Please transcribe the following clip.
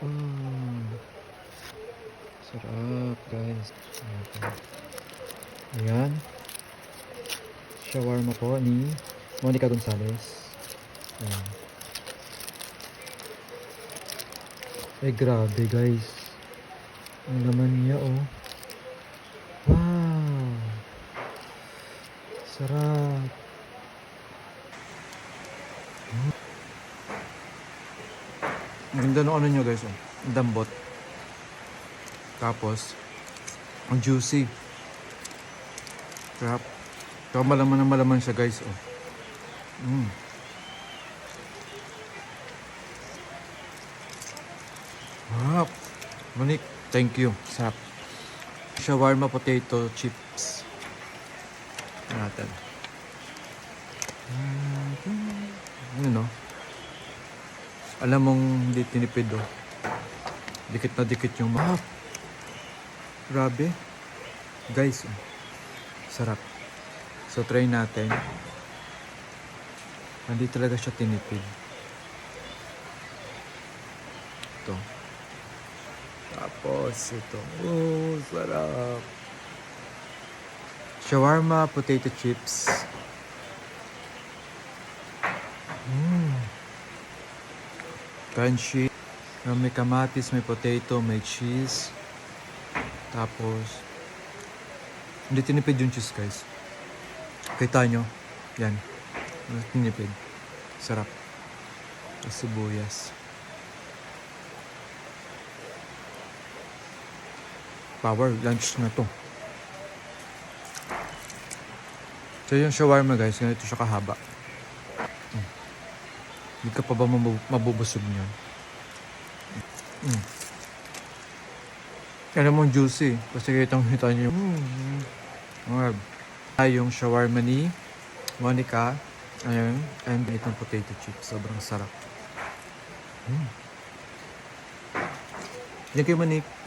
Mm. Sarap guys. Ayan. Shawarma po ni Monica Gonzalez. Ayan. Ay grabe guys. Ang laman niya oh. Wow. Sarap. Ang ganda ng ano nyo guys oh. Ang dambot. Tapos, ang juicy. Sarap. Kaya malaman na malaman siya guys oh. Mm. Sarap. Monique, thank you. Sarap. Shawarma potato chips. Natin. Ano no? Alam mong hindi tinipid oh. Dikit na dikit yung map. Grabe. Guys, oh. sarap. So try natin. Hindi talaga siya tinipid. Ito. Tapos ito. Oh, sarap. Shawarma potato chips. Crunchy. May kamatis, may potato, may cheese. Tapos, hindi tinipid yung cheese guys. Kita nyo. Yan. Tinipid. Sarap. Tapos sibuyas. Power lunch na to. So yung shawarma guys, ganito siya kahaba. Hindi ka pa ba mabu- mabubusog niyan? Mm. Alam mo juicy. Kasi kitang kita niyo. Mm. Ay yung shawarma ni Monica. Ayan. And itong potato chips. Sobrang sarap. Mm. Yan kay Monique.